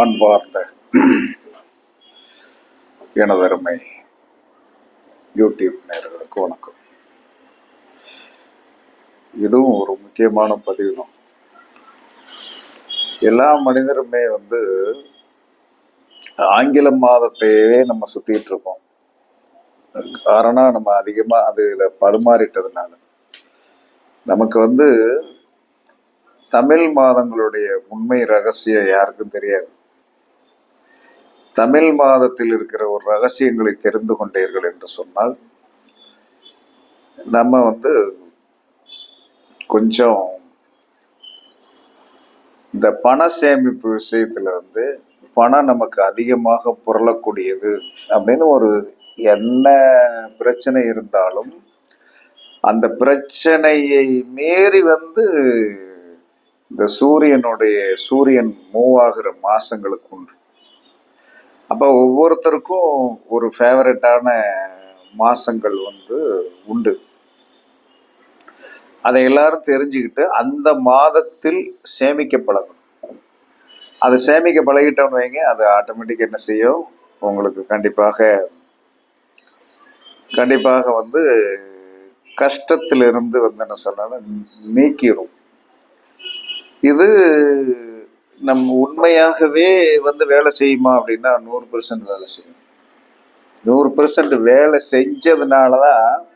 அன்பார்ந்த எனதருமை யூடியூப் நேர்களுக்கு வணக்கம். இதுவும் ஒரு முக்கியமான பதிவு தான். எல்லா மனிதருமே வந்து ஆங்கில மாதத்தையே நம்ம சுத்திட்டு இருக்கோம். காரணம் நம்ம அதிகமா அதுல பரிமாறிட்டதுனால நமக்கு வந்து தமிழ் மாதங்களுடைய உண்மை ரகசியம் யாருக்கும் தெரியாது. தமிழ் மாதத்தில் இருக்கிற ஒரு ரகசியங்களை தெரிந்து கொண்டீர்கள் என்று சொன்னால் நம்ம வந்து கொஞ்சம் இந்த பண சேமிப்பு விஷயத்துல வந்து பணம் நமக்கு அதிகமாக புரளக்கூடியது அப்படின்னு ஒரு என்ன பிரச்சனை இருந்தாலும் அந்த பிரச்சனையை மீறி வந்து இந்த சூரியனுடைய சூரியன் மூவ் ஆகிற மாசங்களுக்கு உண்டு. அப்போ ஒவ்வொருத்தருக்கும் ஒரு ஃபேவரட்டான மாசங்கள் வந்து உண்டு. அதை எல்லாரும் தெரிஞ்சுக்கிட்டு அந்த மாதத்தில் சேமிக்க பழகணும். அது சேமிக்க பழகிட்டோம்னு வைங்க அது ஆட்டோமேட்டிக் என்ன செய்யும்? உங்களுக்கு கண்டிப்பாக கண்டிப்பாக வந்து கஷ்டத்திலிருந்து வந்து என்ன சொன்னாலும் நீக்கிடும் இது நம்ம உண்மையாகவே வந்து வேலை செய்யுமா அப்படின்னா நூறு பெர்சன்ட் வேலை செய்யும். நூறு பெர்சன்ட் வேலை செஞ்சதுனால தான்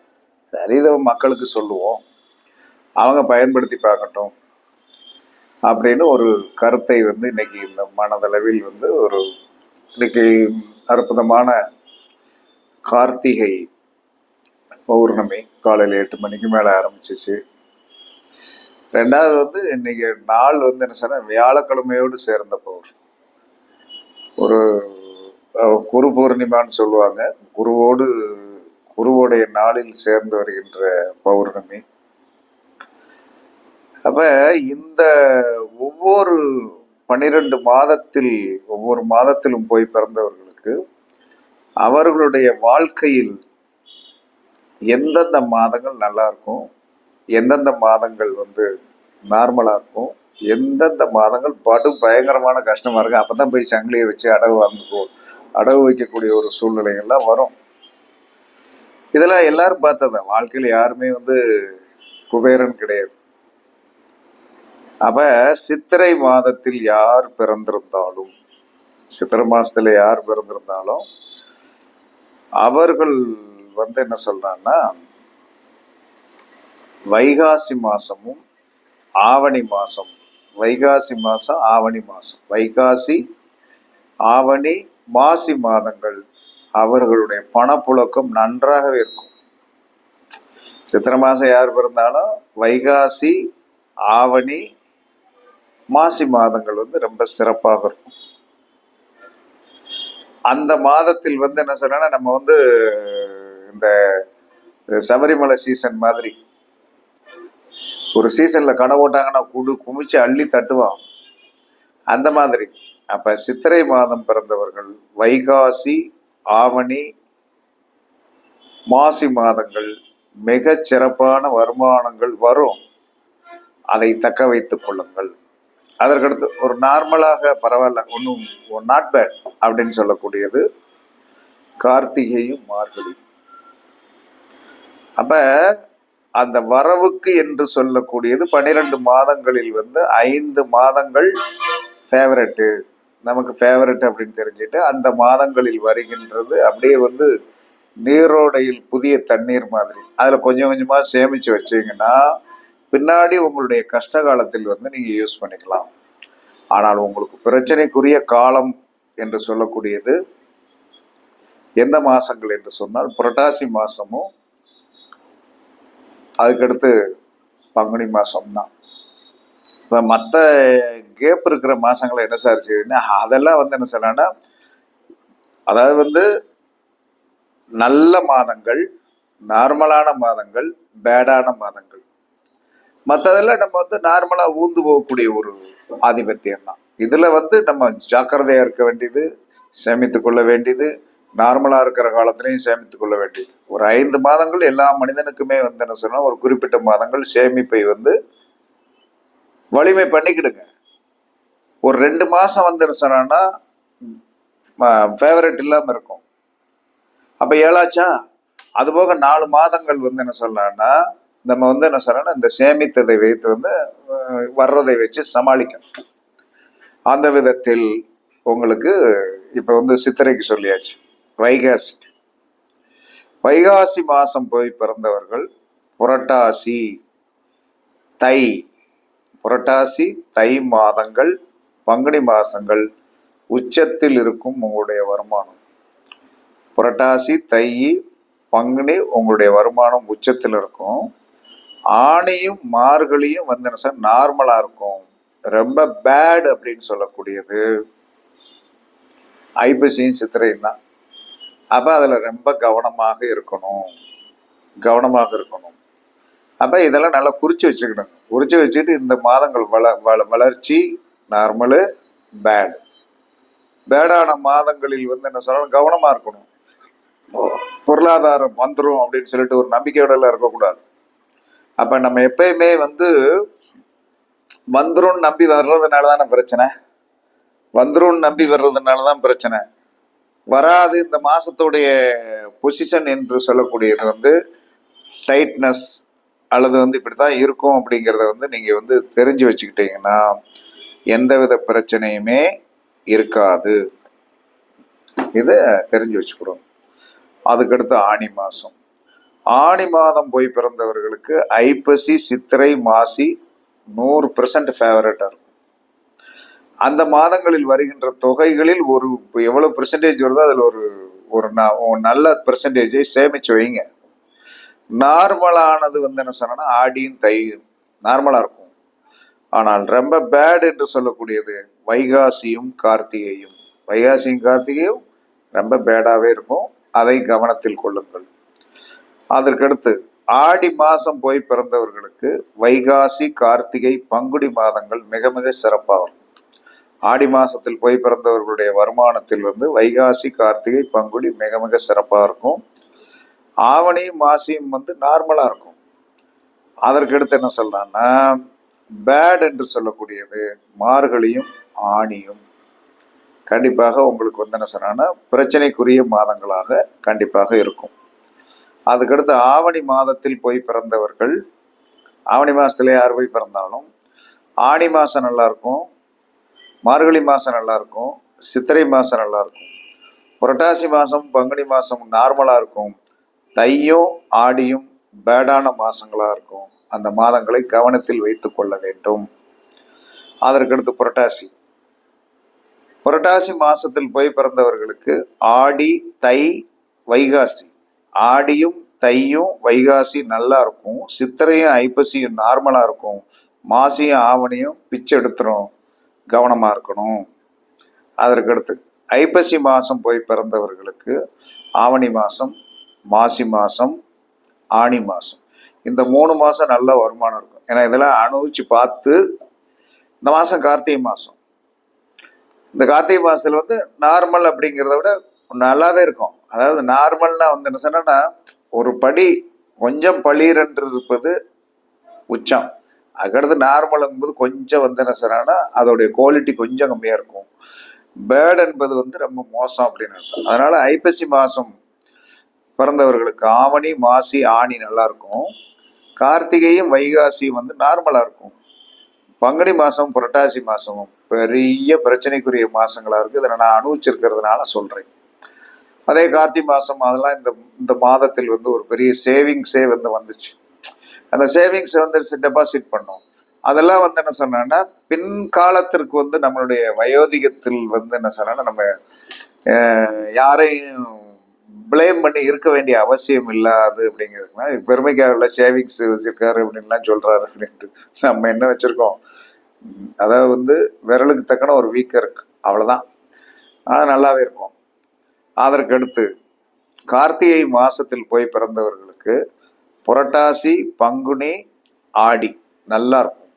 சரிதான் மக்களுக்கு சொல்லுவோம். அவங்க பயன்படுத்தி பார்க்கட்டும் அப்படின்னு ஒரு கருத்தை வந்து இன்னைக்கு இந்த மனதளவில் வந்து ஒரு இன்னைக்கு அற்புதமான கார்த்திகை பௌர்ணமி காலையில் எட்டு மணிக்கு மேலே ஆரம்பிச்சிச்சு. ரெண்டாவது வந்து இன்னைக்கு நாள் வந்து என்ன சொன்னால் வியாழக்கிழமையோடு சேர்ந்த பௌர் ஒரு குரு பூர்ணிமான்னு சொல்லுவாங்க. குருவோடு குருவோடைய நாளில் சேர்ந்து வருகின்ற பௌர்ணமி. அப்ப இந்த ஒவ்வொரு பன்னிரண்டு மாதத்தில் ஒவ்வொரு மாதத்திலும் போய் பிறந்தவர்களுக்கு அவர்களுடைய வாழ்க்கையில் எந்தெந்த மாதங்கள் நல்லா இருக்கும்? எந்தெந்த மாதங்கள் வந்து நார்மலா இருக்கும் எந்தெந்த மாதங்கள் படு பயங்கரமான கஷ்டமா இருக்கு அப்பதான் போய் சங்கிலியை வச்சு அடகு வாங்க அடகு வைக்கக்கூடிய ஒரு சூழ்நிலைகள்லாம் வரும். இதெல்லாம் எல்லாரும் பார்த்ததான் வாழ்க்கையில யாருமே வந்து குபேரன் கிடையாது. அப்போ சித்திரை மாதத்தில் யார் பிறந்திருந்தாலும் சித்திரை மாசத்துல யார் பிறந்திருந்தாலும் அவர்கள் வந்து என்ன சொல்கிறான்னா வைகாசி மாசமும் ஆவணி மாசம். வைகாசி மாசம் ஆவணி மாசம். வைகாசி ஆவணி மாசி மாதங்கள் அவர்களுடைய பணப்புழக்கம் நன்றாகவே இருக்கும். சித்திரை மாசம் யார் பிறந்தாலும் வைகாசி ஆவணி மாசி மாதங்கள் வந்து ரொம்ப சிறப்பாக இருக்கும். அந்த மாதத்தில் வந்து என்ன சொன்னா நம்ம வந்து இந்த சபரிமலை சீசன் மாதிரி ஒரு சீசன்ல கடை ஓட்டாங்கன்னா குடு குமிச்சு அள்ளி தட்டுவான். அந்த மாதிரி. அப்ப சித்திரை மாதம் பிறந்தவர்கள் வைகாசி ஆவணி மாசி மாதங்கள் மிக சிறப்பான வருமானங்கள் வரும். அதை தக்க வைத்துக் கொள்ளுங்கள். அதற்கடுத்து ஒரு நார்மலாக பரவாயில்ல ஒன்றும் நாட் பேட் அப்படின்னு சொல்லக்கூடியது கார்த்திகையும் மார்கழி அப்போ அந்த வரவுக்கு என்று சொல்லக்கூடியது பன்னிரெண்டு மாதங்களில் வந்து ஐந்து மாதங்கள் ஃபேவரட்டு நமக்கு ஃபேவரட் அப்படின்னு தெரிஞ்சுட்டு அந்த மாதங்களில் வருகின்றது அப்படியே வந்து நீரோடையில் புதிய தண்ணீர் மாதிரி. அதில் கொஞ்சம் கொஞ்சமாக சேமித்து வச்சீங்கன்னா பின்னாடி உங்களுடைய கஷ்ட காலத்தில் வந்து நீங்கள் யூஸ் பண்ணிக்கலாம். ஆனால் உங்களுக்கு பிரச்சனைக்குரிய காலம் என்று சொல்லக்கூடியது எந்த மாதங்கள் என்று சொன்னால் புரட்டாசி மாதமும் அதுக்கடுத்து பங்குனி மாதம் தான் இப்போ மற்ற கேப் இருக்கிற மாதங்களை என்ன சார் செய்யுதுன்னா அதெல்லாம் வந்து என்ன சொல்லணும்னா அதாவது வந்து நல்ல மாதங்கள் நார்மலான மாதங்கள் பேடான மாதங்கள். மற்றதெல்லாம் நம்ம வந்து நார்மலாக ஊந்து போகக்கூடிய ஒரு ஆதிபத்தியம் தான் இதில் வந்து நம்ம ஜாக்கிரதையாக இருக்க வேண்டியது சேமித்து கொள்ள வேண்டியது நார்மலா இருக்கிற காலத்திலையும் சேமித்துக் கொள்ள வேண்டியது. ஒரு ஐந்து மாதங்கள் எல்லா மனிதனுக்குமே வந்து என்ன சொன்னா ஒரு குறிப்பிட்ட மாதங்கள் சேமிப்பை வந்து வலிமை பண்ணிக்கிடுங்க. ஒரு ரெண்டு மாசம் வந்து சொன்னா ஃபேவரட் இல்லாம இருக்கும். அப்ப ஏழாச்சா? அது போக நாலு மாதங்கள் வந்து என்ன சொல்லலாம்னா நம்ம வந்து என்ன சொல்லணும் இந்த சேமித்ததை வைத்து வந்து வர்றதை வச்சு சமாளிக்கணும். அந்த விதத்தில் உங்களுக்கு இப்போ வந்து சித்திரைக்கு சொல்லியாச்சு. வைகாசி. வைகாசி மாதம் போய் பிறந்தவர்கள் புரட்டாசி தை. புரட்டாசி தை மாதங்கள் பங்குனி மாதங்கள் உச்சத்தில் இருக்கும் உங்களுடைய வருமானம். புரட்டாசி தை பங்குனி உங்களுடைய வருமானம் உச்சத்தில் இருக்கும். ஆணையும் மார்கழியும் வந்து சார் நார்மலாக இருக்கும். ரொம்ப பேட் அப்படின்னு சொல்லக்கூடியது. ஐப்பசியும் சித்திரையும் தான். அப்போ அதில் ரொம்ப கவனமாக இருக்கணும். கவனமாக இருக்கணும். அப்போ இதெல்லாம் நல்லா குறித்து வச்சுக்கணும். குறித்து வச்சுட்டு இந்த மாதங்கள் வள வள வளர்ச்சி நார்மலு பேடு பேடான மாதங்களில் வந்து என்ன சொல்லணும்? கவனமாக இருக்கணும். பொருளாதாரம் வந்துரும் அப்படின்னு சொல்லிட்டு ஒரு நம்பிக்கையோட இருக்கக்கூடாது. அப்போ நம்ம எப்பயுமே வந்து வந்துடும் நம்பி வர்றதுனால தானே பிரச்சனை? வந்துடும் நம்பி வர்றதுனால தான் பிரச்சனை. வராது. இந்த மாசத்துடைய பொசிஷன் என்று சொல்லக்கூடியது வந்து டைட்னஸ் அல்லது வந்து இப்படித்தான் இருக்கும் அப்படிங்கிறத வந்து நீங்க வந்து தெரிஞ்சு வச்சுக்கிட்டீங்கன்னா எந்தவித பிரச்சனையுமே இருக்காது. இதை தெரிஞ்சு வச்சுக்கிறோம் அதுக்கடுத்து ஆணி மாசம். ஆணி மாதம் போய் பிறந்தவர்களுக்கு ஐப்பசி சித்திரை மாசி நூறு பெர்சன்ட் ஃபேவரட்டாக இருக்கும். அந்த மாதங்களில் வருகின்ற தொகைகளில் ஒரு இப்போ எவ்வளவு பெர்சன்டேஜ் வருதோ அதில் ஒரு ஒரு நல்ல பெர்சன்டேஜை சேமிச்சு வைங்க. நார்மலானது வந்து என்ன சொன்னா ஆடியும் தையும். நார்மலாக இருக்கும். ஆனால் ரொம்ப பேட் என்று சொல்லக்கூடியது வைகாசியும் கார்த்திகையும். வைகாசியும் கார்த்திகையும் ரொம்ப பேடாகவே இருக்கும். அதை கவனத்தில் கொள்ளுங்கள். அதற்கடுத்து ஆடி மாதம் போய் பிறந்தவர்களுக்கு வைகாசி கார்த்திகை பங்குடி மாதங்கள் மிக மிக சிறப்பாக இருக்கும் ஆடி மாசத்தில் போய் பிறந்தவர்களுடைய வருமானத்தில் வந்து வைகாசி கார்த்திகை பங்குடி மிக மிக சிறப்பாக இருக்கும். ஆவணியும் மாசியும் வந்து நார்மலாக இருக்கும். அதற்கடுத்து என்ன சொல்கிறான்னா பேட் என்று சொல்லக்கூடியது மார்கழியும் ஆணியும் கண்டிப்பாக உங்களுக்கு வந்து என்ன சொல்றாங்கன்னா பிரச்சனைக்குரிய மாதங்களாக கண்டிப்பாக இருக்கும். அதுக்கடுத்து ஆவணி மாதத்தில் போய் பிறந்தவர்கள் ஆவணி மாதத்தில் யார் போய் பிறந்தாலும் ஆணி மாதம் நல்லாயிருக்கும் மார்கழி மாதம் நல்லாயிருக்கும் சித்திரை மாதம் நல்லாயிருக்கும் புரட்டாசி மாதம் பங்குனி மாதம் நார்மலாக இருக்கும். தையும் ஆடியும் பேடான மாதங்களாக இருக்கும். அந்த மாதங்களை கவனத்தில் வைத்து கொள்ள வேண்டும். அதற்கடுத்து புரட்டாசி. புரட்டாசி மாசத்தில் போய் பிறந்தவர்களுக்கு ஆடி தை வைகாசி. ஆடியும் தையும் வைகாசி நல்லா இருக்கும் சித்திரையும் ஐப்பசியும் நார்மலாக இருக்கும். மாசியும் ஆவணியும் பிச்சை எடுத்துரும். கவனமாக இருக்கணும். அதற்கடுத்து ஐப்பசி மாதம் போய் பிறந்தவர்களுக்கு ஆவணி மாதம் மாசி மாதம் ஆணி மாதம் இந்த மூணு மாதம் நல்ல வருமானம் இருக்கும். ஏன்னா இதெல்லாம் அனுபவிச்சு பார்த்து இந்த மாதம் கார்த்திகை மாதம் இந்த கார்த்திகை மாதத்தில் வந்து நார்மல் அப்படிங்கிறத விட நல்லாவே இருக்கும். அதாவது நார்மல்னா வந்து என்ன சொன்னா ஒரு படி கொஞ்சம் பளிரென்று இருப்பது உச்சம். அதுக்கடுத்து நார்மல் என்பது கொஞ்சம் வந்து என்ன சொன்னா அதோடைய குவாலிட்டி கொஞ்சம் கம்மியா இருக்கும். பேர்ட் என்பது வந்து ரொம்ப மோசம் அப்படின்னு அர்த்தம். அதனால ஐப்பசி மாசம் பிறந்தவர்களுக்கு ஆவணி மாசி ஆணி நல்லா இருக்கும். கார்த்திகையும் வைகாசியும் வந்து நார்மலா இருக்கும். பங்குனி மாசம் புரட்டாசி மாசமும் பெரிய பிரச்சனைக்குரிய மாசங்களா இருக்கு. இதை நான் அனுபவிச்சிருக்கிறதுனால சொல்றேன். அதே கார்த்திகை மாசம் அதெல்லாம் இந்த இந்த மாதத்தில் வந்து ஒரு பெரிய சேவிங்ஸே வந்து வந்துச்சு. அந்த சேவிங்ஸ் வந்து டெபாசிட் பண்ணும். அதெல்லாம் வந்து என்ன சொன்னா பின்காலத்திற்கு வந்து நம்மளுடைய வயோதிகத்தில் வந்து என்ன சொன்னா நம்ம யாரையும் ப்ளேம் பண்ணி இருக்க வேண்டிய அவசியம் இல்லாது அப்படிங்கிறதுனா பெருமைக்காக உள்ள சேவிங்ஸ் வச்சிருக்காரு அப்படின்லாம் சொல்றாரு அப்படின்ட்டு. நம்ம என்ன வச்சிருக்கோம்? அதாவது வந்து விரலுக்கு தக்கன ஒரு வீக்கர் இருக்கு. அவ்வளோதான் ஆனால் நல்லாவே இருக்கும். அதற்கடுத்து கார்த்திகை மாசத்தில் போய் பிறந்தவர்களுக்கு புரட்டாசி பங்குனி ஆடி. நல்லா இருக்கும்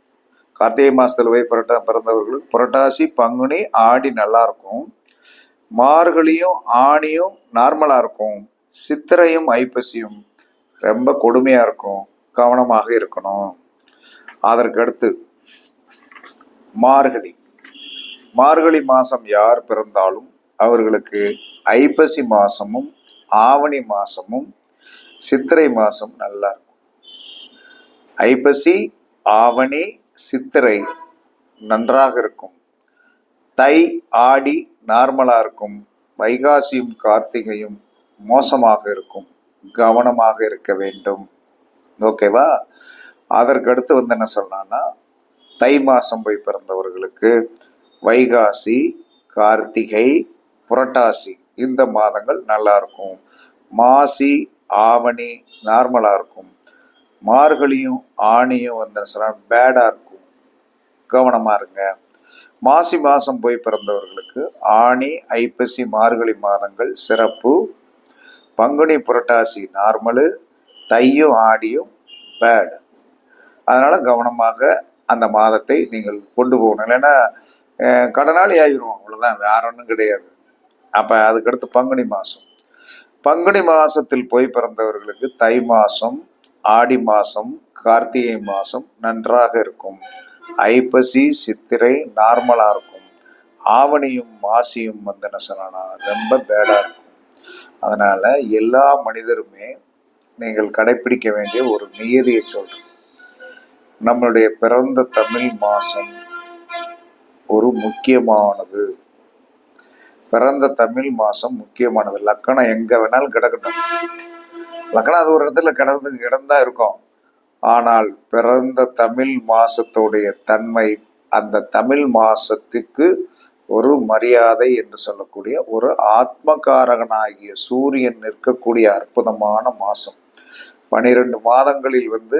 கார்த்திகை மாசத்துல போய் புரட்டா பிறந்தவர்களுக்கு புரட்டாசி பங்குனி ஆடி நல்லா இருக்கும் மார்கழியும் ஆணியும் நார்மலா இருக்கும் சித்திரையும் ஐப்பசியும் ரொம்ப கொடுமையா இருக்கும் கவனமாக இருக்கணும். அதற்கு அடுத்து மார்கழி. மார்கழி மாசம் யார் பிறந்தாலும் அவர்களுக்கு ஐப்பசி மாசமும் ஆவணி மாசமும் சித்திரை மாசம் நல்லா இருக்கும். ஐப்பசி ஆவணி சித்திரை நன்றாக இருக்கும். தை ஆடி நார்மலா இருக்கும். வைகாசியும் கார்த்திகையும் மோசமாக இருக்கும். கவனமாக இருக்க வேண்டும். ஓகேவா அதற்கு அடுத்து வந்து என்ன சொல்லலாம்னா தை மாசம் போய் பிறந்தவர்களுக்கு வைகாசி கார்த்திகை புரட்டாசி இந்த மாதங்கள் நல்லா இருக்கும். மாசி ஆவணி நார்மலாக இருக்கும். மார்கழியும் ஆணியும் வந்து பேடாக இருக்கும். கவனமாக இருங்க. மாசி மாதம் போய் பிறந்தவர்களுக்கு ஆணி ஐப்பசி மார்கழி மாதங்கள் சிறப்பு. பங்குனி புரட்டாசி நார்மலு. தையும் ஆடியும் பேடு அதனால் கவனமாக அந்த மாதத்தை நீங்கள் கொண்டு போகணும். இல்லைன்னா கடனாளி ஆகிரும் அவ்வளோதான் வேற ஒன்றும் கிடையாது. அப்போ அதுக்கடுத்து பங்குனி மாதம் பங்குனி மாசத்தில் போய் பிறந்தவர்களுக்கு தை மாசம் ஆடி மாசம் கார்த்திகை மாசம் நன்றாக இருக்கும். ஐப்பசி சித்திரை நார்மலா இருக்கும். ஆவணியும் மாசியும் வந்து என்ன ரொம்ப பேடா இருக்கும். அதனால எல்லா மனிதருமே நீங்கள் கடைபிடிக்க வேண்டிய ஒரு நியதியை சொல்றேன். நம்மளுடைய பிறந்த தமிழ் மாசம் ஒரு முக்கியமானது. பிறந்த தமிழ் மாசம் முக்கியமானது. லக்கணம் எங்க வேணாலும் கிடக்கட்டும். லக்கணம் அது ஒரு இடத்துல கிடந்து கிடந்தா இருக்கும். ஆனால் பிறந்த தமிழ் மாசத்துடைய தன்மை அந்த தமிழ் மாசத்துக்கு ஒரு மரியாதை என்று சொல்லக்கூடிய ஒரு ஆத்மகாரகனாகிய சூரியன் நிற்கக்கூடிய அற்புதமான மாசம். பனிரெண்டு மாதங்களில் வந்து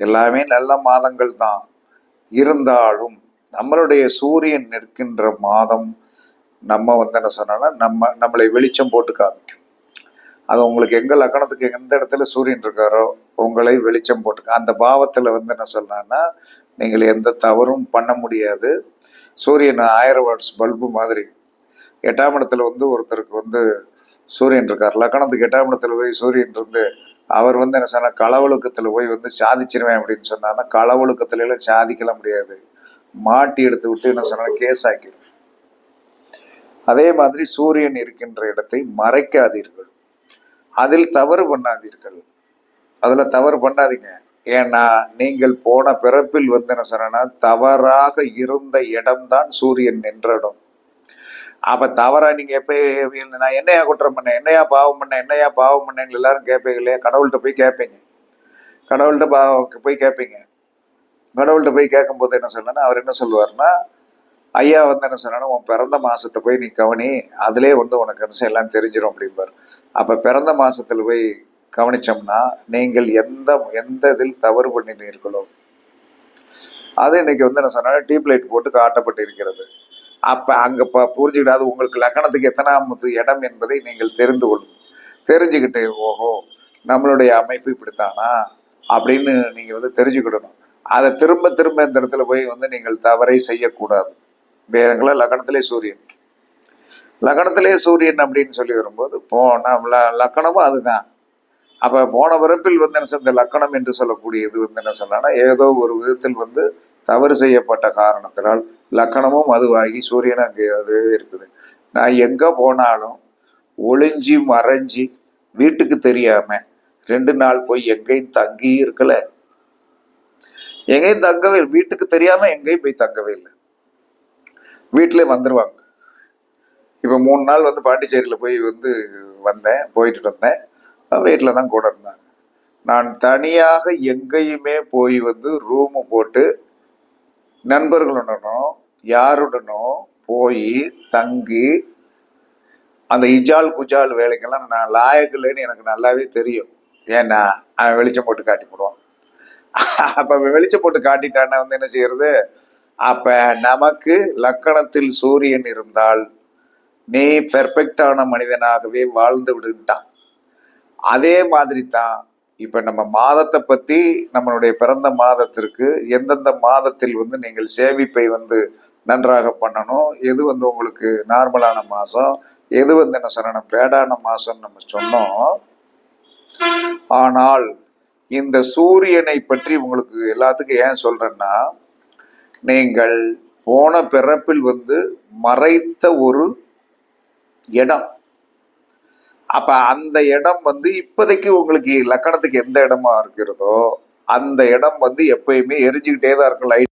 எல்லாமே நல்ல மாதங்கள் தான் இருந்தாலும் நம்மளுடைய சூரியன் நிற்கின்ற மாதம் நம்ம வந்து என்ன சொன்னோம்னா நம்ம நம்மளை வெளிச்சம் போட்டு காமிக்கும். அது உங்களுக்கு எங்க லக்கணத்துக்கு எந்த இடத்துல சூரியன் இருக்காரோ உங்களை வெளிச்சம் போட்டு அந்த பாவத்துல வந்து என்ன சொல்லலாம்னா நீங்கள் எந்த தவறும் பண்ண முடியாது. சூரியன் ஆயிரம் வாட்ஸ் பல்பு மாதிரி. எட்டாம் இடத்துல வந்து ஒருத்தருக்கு வந்து சூரியன் இருக்கார். லக்கணத்துக்கு எட்டாம் இடத்துல போய் சூரியன் இருந்து அவர் வந்து என்ன சொன்னா களவொழுக்கத்துல போய் வந்து சாதிச்சிருவேன் அப்படின்னு சொன்னான்னா களவழுக்கத்துல எல்லாம் சாதிக்கல முடியாது. மாட்டி எடுத்து விட்டு என்ன சொன்னா கேஸ் ஆக்கிடும் அதே மாதிரி சூரியன் இருக்கின்ற இடத்தை மறைக்காதீர்கள். அதில் தவறு பண்ணாதீர்கள். அதில் தவறு பண்ணாதீங்க. ஏன்னா நீங்கள் போன பிறப்பில் வந்து என்ன சொன்னா தவறாக இருந்த இடம்தான் சூரியன் நின்ற இடம். அப்ப தவறா நீங்க எப்ப நான் என்னையா குற்றம் பண்ணேன்? என்னையா பாவம் பண்ணேன்? என்னையா பாவம் பண்ணேன் எல்லாரும் கேட்பீங்க இல்லையா கடவுள்கிட்ட போய் கேட்பீங்க. கடவுள்கிட்ட பா- போய் கேட்பீங்க. கடவுள்கிட்ட போய் கேட்கும்போது என்ன சொல்லணும்னா அவர் என்ன சொல்லுவாருன்னா ஐயா வந்து என்ன சொன்னாலும் உன் பிறந்த மாசத்தை போய் நீ கவனி அதிலே வந்து உனக்கு என்ன எல்லாம் தெரிஞ்சிடும் அப்படிம்பார். அப்ப பிறந்த மாசத்துல போய் கவனிச்சோம்னா நீங்கள் எந்த எந்த இதில் தவறு பண்ணினீர்களோ. அது இன்னைக்கு வந்து என்ன சொன்னாலும் டியூப் லைட் போட்டு காட்டப்பட்டு இருக்கிறது அப்ப அங்க இப்போ புரிஞ்சுக்கிட்டு உங்களுக்கு லக்கணத்துக்கு எத்தனாமது இடம் என்பதை நீங்கள் தெரிந்து கொள்ளும். தெரிஞ்சுக்கிட்டு ஓஹோ நம்மளுடைய அமைப்பு இப்படித்தானா? அப்படின்னு நீங்க வந்து தெரிஞ்சுக்கிடணும். அதை திரும்ப திரும்ப இந்த இடத்துல போய் வந்து நீங்கள் தவறை செய்யக்கூடாது. வேறங்களா லக்கணத்திலே சூரியன். லக்கணத்திலே சூரியன் அப்படின்னு சொல்லி வரும்போது போன லக்கணமும் அதுதான். அப்ப போன பிறப்பில் வந்து என்ன செய்ய- இந்த லக்கணம் என்று சொல்லக்கூடியது வந்து என்ன சொன்னா ஏதோ ஒரு விதத்தில் வந்து தவறு செய்யப்பட்ட காரணத்தினால் லக்கணமும் அதுவாகி சூரியன் அங்கே அது இருக்குது. நான் எங்க போனாலும் ஒளிஞ்சி மறைஞ்சி வீட்டுக்கு தெரியாம ரெண்டு நாள் போய் எங்கேயும் தங்கி இருக்கல. எங்கேயும் தங்கவே வீட்டுக்கு தெரியாம எங்கேயும் போய் தங்கவே இல்லை. வீட்டிலே வந்துடுவாங்க இப்போ மூணு நாள் வந்து பாண்டிச்சேரியில் போய் வந்து வந்தேன் போயிட்டு வந்தேன். வீட்டில் தான் கூட இருந்தாங்க. நான் தனியாக எங்கேயுமே போய் வந்து ரூமு போட்டு நண்பர்களுடனோ யாருடனோ போய் தங்கி அந்த இஜால் குஜால் வேலைக்கெல்லாம் நான் லாயக்கில்லைன்னு எனக்கு நல்லாவே தெரியும். ஏன்னா அவன் வெளிச்சம் போட்டு காட்டி போடுவான் அப்போ அவன் வெளிச்சம் போட்டு காட்டிட்டான்னா வந்து என்ன செய்யறது? அப்ப நமக்கு லக்கணத்தில் சூரியன் இருந்தால் நீ பெர்ஃபெக்டான மனிதனாகவே வாழ்ந்து விடுட்டான் அதே மாதிரி தான் இப்ப நம்ம மாதத்தை பத்தி நம்மளுடைய பிறந்த மாதத்திற்கு எந்தெந்த மாதத்தில் வந்து நீங்கள் சேமிப்பை வந்து நன்றாக பண்ணணும் எது வந்து உங்களுக்கு நார்மலான மாசம் எது வந்து என்ன சொல்லணும் பேடான மாசம் நம்ம சொன்னோம். ஆனால் இந்த சூரியனை பற்றி உங்களுக்கு எல்லாத்துக்கும் ஏன் சொல்றேன்னா நீங்கள் போன பிறப்பில் வந்து மறைத்த ஒரு இடம். அப்ப அந்த இடம் வந்து இப்போதைக்கு உங்களுக்கு லக்கணத்துக்கு எந்த இடமா இருக்கிறதோ அந்த இடம் வந்து எப்பயுமே எரிஞ்சுக்கிட்டே தான் இருக்கும் லைட்.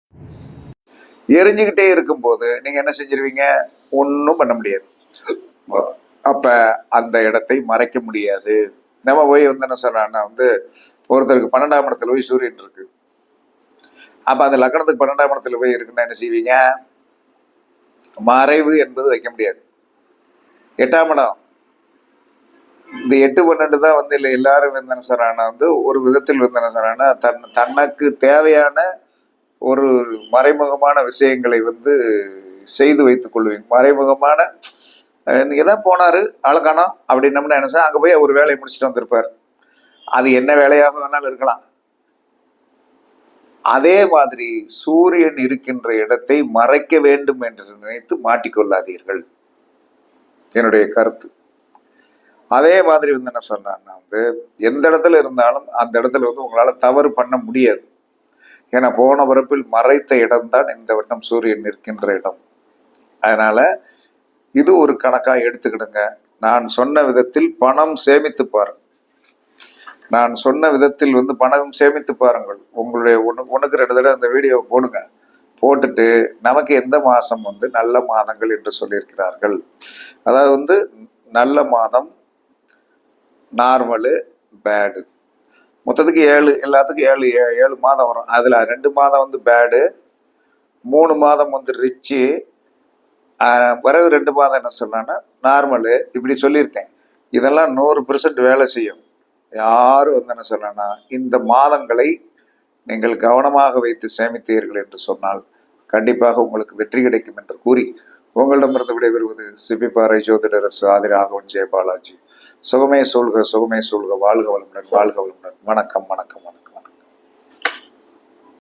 எரிஞ்சுக்கிட்டே இருக்கும்போது நீங்க என்ன செஞ்சிருவீங்க? ஒன்றும் பண்ண முடியாது. அப்ப அந்த இடத்தை மறைக்க முடியாது. நம்ம போய் வந்து என்ன சொல்றான்னா வந்து ஒருத்தருக்கு பன்னெண்டாம் இடத்துல போய் சூரியன் இருக்கு. அப்ப அந்த லக்கணத்துக்கு பன்னெண்டாம் இடத்துல போய் இருக்குன்னா என்ன செய்வீங்க? மறைவு என்பது வைக்க முடியாது. எட்டாம் இடம். இந்த எட்டு பன்னெண்டு தான் வந்து இல்லை எல்லாரும் விந்தனசரான வந்து ஒரு விதத்தில் விந்தனசரான தன் தனக்கு தேவையான ஒரு மறைமுகமான விஷயங்களை வந்து செய்து வைத்துக் கொள்வீங்க மறைமுகமான அஹ் தான் போனார் அழகானோம் அப்படின்னம்னு நினைச்சா அங்கே போய் ஒரு வேலையை முடிச்சுட்டு வந்திருப்பார். அது என்ன வேலையாக வேணாலும் இருக்கலாம். அதே மாதிரி சூரியன் இருக்கின்ற இடத்தை மறைக்க வேண்டும் என்று நினைத்து மாட்டிக்கொள்ளாதீர்கள். என்னுடைய கருத்து. அதே மாதிரி வந்து என்ன சொன்னான்னா வந்து எந்த இடத்துல இருந்தாலும் அந்த இடத்துல வந்து உங்களால தவறு பண்ண முடியாது. ஏன்னா போன பிறப்பில் மறைத்த இடம்தான் இந்த வட்டம் சூரியன் நிற்கின்ற இடம். அதனால இது ஒரு கணக்கா எடுத்துக்கிடுங்க. நான் சொன்ன விதத்தில் பணம் சேமித்து பாருங்க நான் சொன்ன விதத்தில் வந்து பணம் சேமித்து பாருங்கள். உங்களுடைய ஒன்று ஒன்றுக்கு ரெண்டு தடவை அந்த வீடியோ போடுங்க. போட்டுட்டு நமக்கு எந்த மாதம் வந்து நல்ல மாதங்கள் என்று சொல்லியிருக்கிறார்கள்? அதாவது வந்து நல்ல மாதம் நார்மலு பேடு. மொத்தத்துக்கு ஏழு எல்லாத்துக்கும் ஏழு ஏ- ஏழு மாதம் வரும். அதில் ரெண்டு மாதம் வந்து பேடு மூணு மாதம் வந்து ரிச்சு. பிறகு ரெண்டு மாதம் என்ன சொன்னான்னா நார்மலு இப்படி சொல்லியிருக்கேன். இதெல்லாம் நூறு பெர்சன்ட் வேலை செய்யும். யாரும் வந்து என்ன சொன்னா இந்த மாதங்களை நீங்கள் கவனமாக வைத்து சேமித்தீர்கள் என்று சொன்னால் கண்டிப்பாக உங்களுக்கு வெற்றி கிடைக்கும் என்று கூறி உங்களிடமிருந்து விடைபெறுவது சிபிபாறை ஜோதிடரசு ஆதிராகவன் ஜெயபாலாஜி. சுகமே சொல்க சுகமே சொல்க வாழ்க வளமுடன் வாழ்க வளமுடன். வணக்கம் வணக்கம்.